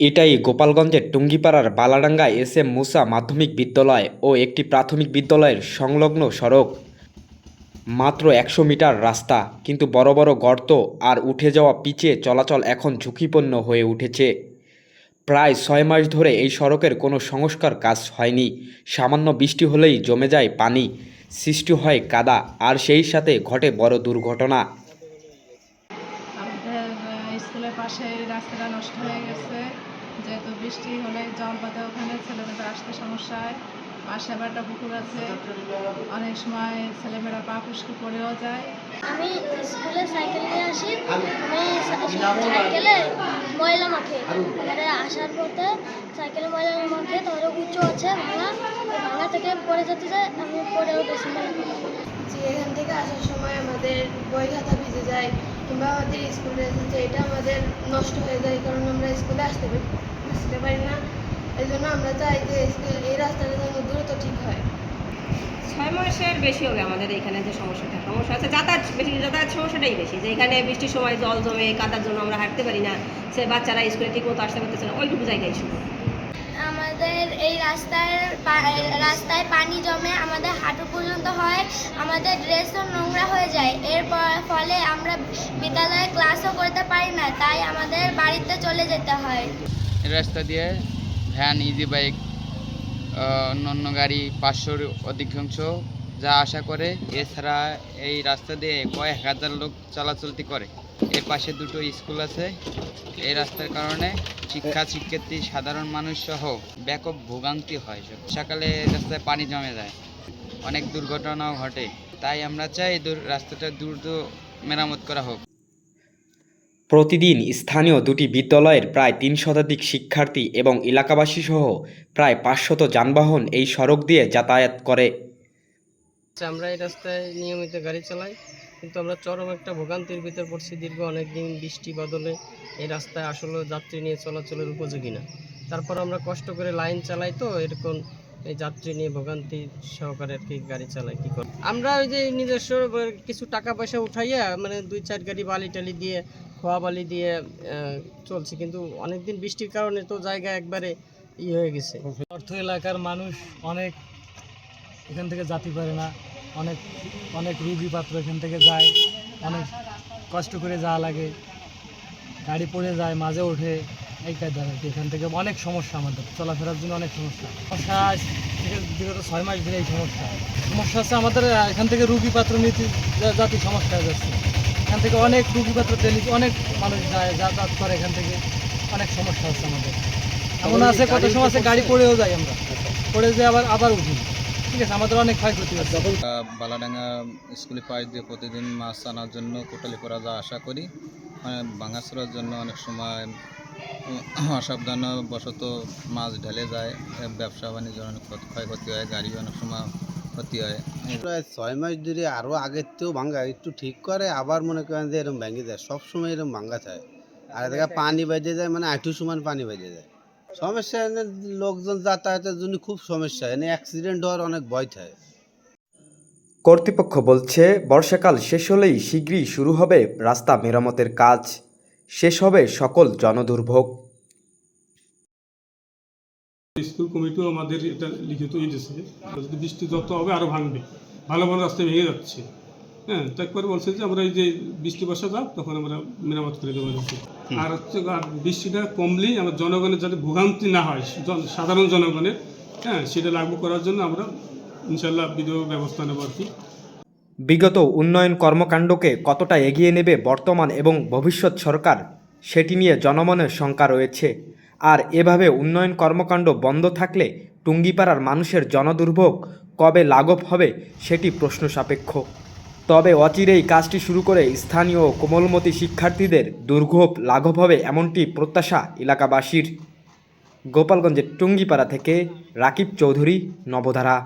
এটাই গোপালগঞ্জের টুঙ্গিপাড়ার বালাডাঙ্গা এস এম মুসা মাধ্যমিক বিদ্যালয় ও একটি প্রাথমিক বিদ্যালয়ের সংলগ্ন সড়ক। মাত্র একশো মিটার রাস্তা, কিন্তু বড় বড় গর্ত আর উঠে যাওয়া পিচে চলাচল এখন ঝুঁকিপূর্ণ হয়ে উঠেছে। প্রায় ছয় মাস ধরে এই সড়কের কোনো সংস্কার কাজ হয়নি। সামান্য বৃষ্টি হলেই জমে যায় পানি, সৃষ্টি হয় কাদা, আর সেই সাথে ঘটে বড় দুর্ঘটনা। স্কুলের পাশে রাস্তাটা নষ্ট হয়ে গেছে। যেহেতু বৃষ্টি হলে জল বাঁধে ওখানে ছেলেমেয়েরা আসতে সমস্যা হয়। পাশে আবার একটা পুকুর আছে। অনেক সময় ছেলেমেয়েরা পা পুষ্কি পড়েও যায়। আমি স্কুলে সাইকেল নিয়ে আসি। আমি সাইকেলে ময়লা মাখে। এবারে আসার পথে সাইকেলে ময়লা মাখে তারপরে উঁচু আছে ভাঙা। ভাঙা থেকে পড়ে যেতে যায় আমি পড়েও গেছি। যে এখান থেকে আসার সময় আমাদের বই খাতা ভিজে যায়। কিংবা আমাদের স্কুলে এসেছে এটা আমাদের নষ্ট হয়ে যায়, কারণ আমরা স্কুলে আসতে পারি আসতে পারি না। এই জন্য আমরা চাই যে এই রাস্তাটা যেন দ্রুত ঠিক হয়। ছয় মাসের বেশি হবে আমাদের এখানে যে সমস্যাটা। সমস্যা আছে যাতায়াত বেশি, যাতায়াত সমস্যাটাই বেশি। যে এখানে বৃষ্টির সময় জল জমে, কাদার জন্য আমরা হাঁটতে পারি না, সে বাচ্চারা স্কুলে ঠিক মতো আসতে পারতেছে না, ওইটুকু জায়গায় শুধু। আমাদের এই রাস্তার রাস্তায় পানি জমে আমাদের হাঁটু পর্যন্ত হয়, আমাদের ড্রেসও নোংরা হয়ে যায়। এর ফলে আমরা বিদ্যালয়ে ক্লাসও করতে পারি না, তাই আমাদের বাড়িতে চলে যেতে হয়। রাস্তা দিয়ে ভ্যান ইজি বাইক অন্য অন্য গাড়ি পাঁচশোর অধিকাংশ যা আশা করে, এছাড়া এই রাস্তা দিয়ে কয়েক হাজার লোক চলাচলতি করে। এর পাশে দুটো স্কুল আছে। এই রাস্তার কারণে শিক্ষা শিক্ষার্থী, সাধারণ মানুষ সহ ব্যাপক ভোগান্তি হয়। সকালে রাস্তায় পানি জমে যায়। অনেক দুর্ঘটনাও ঘটে। তাই আমরা চাই রাস্তাটা দ্রুত মেরামত করা হোক। প্রতিদিন স্থানীয় দুটি বিদ্যালয়ের প্রায় তিন শতাধিক শিক্ষার্থী এবং এলাকাবাসী সহ প্রায় পাঁচশত যানবাহন এই সড়ক দিয়ে যাতায়াত করে। আমরা এই রাস্তায় নিয়মিত গাড়ি চালাই, কিন্তু আমরা চরম একটা ভোগান্তির ভিতর পড়ছি দীর্ঘ অনেক দিন বৃষ্টি বাদলে এই রাস্তায় আসলে যাত্রী নিয়ে চলাচলের উপযোগী না। তারপর আমরা কষ্ট করে লাইন চালাই তো, এরকম এই যাত্রী নিয়ে ভোগান্তি সহকারে আর কি গাড়ি চালাই, কি করে? আমরা ওই যে নিজস্ব কিছু টাকা পয়সা উঠাইয়া মানে দুই চার গাড়ি বালি টালি দিয়ে, খোয়া বালি দিয়ে চলছি, কিন্তু অনেক দিন বৃষ্টির কারণে তো জায়গা একবারে ই হয়ে গেছে। অর্থ এলাকার মানুষ অনেক এখান থেকে জাতি পারে না। অনেক অনেক রুগী পাত্র এখান থেকে যায়। অনেক কষ্ট করে যাওয়া লাগে। গাড়ি পড়ে যায় মাঝে ওঠে। এই কাজ এখান থেকে অনেক সমস্যা আমাদের। চলাফেরার জন্য অনেক সমস্যা। সমস্যা বিগত ছয় মাস ধরে এই সমস্যা। সমস্যা আছে আমাদের এখান থেকে রুগী পাত্র নীতি জাতি সমস্যা হয়ে যাচ্ছে। এখান থেকে অনেক রুগী পাত্র ডেলি অনেক মানুষ যায় যাতায়াত করে এখান থেকে। অনেক সমস্যা হচ্ছে আমাদের। এমন আছে কত সময় আছে গাড়ি পড়েও যাই আমরা। পড়ে যেয়ে আবার আবার উঠি। ঠিক আছে আমাদের অনেক ক্ষয়ক্ষতি হচ্ছে। বালাডাঙ্গা স্কুলে পাশ দিয়ে প্রতিদিন মাছ আনার জন্য কোটালি করা যা আশা করি মানে ভাঙাচোরার জন্য অনেক সময় অসাবধান অসাবধানবশত মাছ ঢেলে যায় ব্যবসা বাণিজ্য অনেক ক্ষত- ক্ষয়ক্ষতি হয় গাড়ি অনেক সময় ক্ষতি হয়। প্রায় ছয় মাস ধরে আরও আগের থেকেও ভাঙ্গা একটু ঠিক করে আবার মনে করেন যে এরকম ভেঙে যায় সবসময় এরকম ভাঙ্গা থাকে। আর এদিকে পানি বেজে যায় মানে আঁটু সমান পানি বেজে যায়। সমস্যা এনে লোকজন যাতায়াতের জন্য খুব সমস্যা। এনে অ্যাক্সিডেন্ট হওয়ার অনেক ভয় থাকে। কর্তৃপক্ষ বলছে বর্ষাকাল শেষ হলেই শীঘ্রই শুরু হবে রাস্তা মেরামতের কাজ। শেষ হবে সকল জনদুর্ভোগ। স্কুল কমিটিও আমাদের এটা লিখিত দিয়েছে। যদি বৃষ্টি যত হবে আরও ভাঙবে। ভালো ভালো রাস্তায় ভেঙে যাচ্ছে। হ্যাঁ তারপরে বলছে যে আমরা এই যে বৃষ্টি বসা যাক তখন আমরা মেরামত করে দেবো আর হচ্ছে আর বৃষ্টিটা কমলেই আমার জনগণের যাতে ভোগান্তি না হয় সাধারণ জনগণের হ্যাঁ সেটা লাগু করার জন্য আমরা ইনশাল্লাহ বিধেয় ব্যবস্থা নেব আর কি। বিগত উন্নয়ন কর্মকাণ্ডকে কতটা এগিয়ে নেবে বর্তমান এবং ভবিষ্যৎ সরকার সেটি নিয়ে জনমনের শঙ্কা রয়েছে। আর এভাবে উন্নয়ন কর্মকাণ্ড বন্ধ থাকলে টুঙ্গিপাড়ার মানুষের জনদুর্ভোগ কবে লাঘব হবে সেটি প্রশ্ন সাপেক্ষ তবে অচিরেই কাজটি শুরু করে স্থানীয় কোমলমতি শিক্ষার্থীদের দুর্ভোগ লাঘব হবে এমনটি প্রত্যাশা এলাকাবাসীর। গোপালগঞ্জের টুঙ্গিপাড়া থেকে রাকিব চৌধুরী, নবধারা।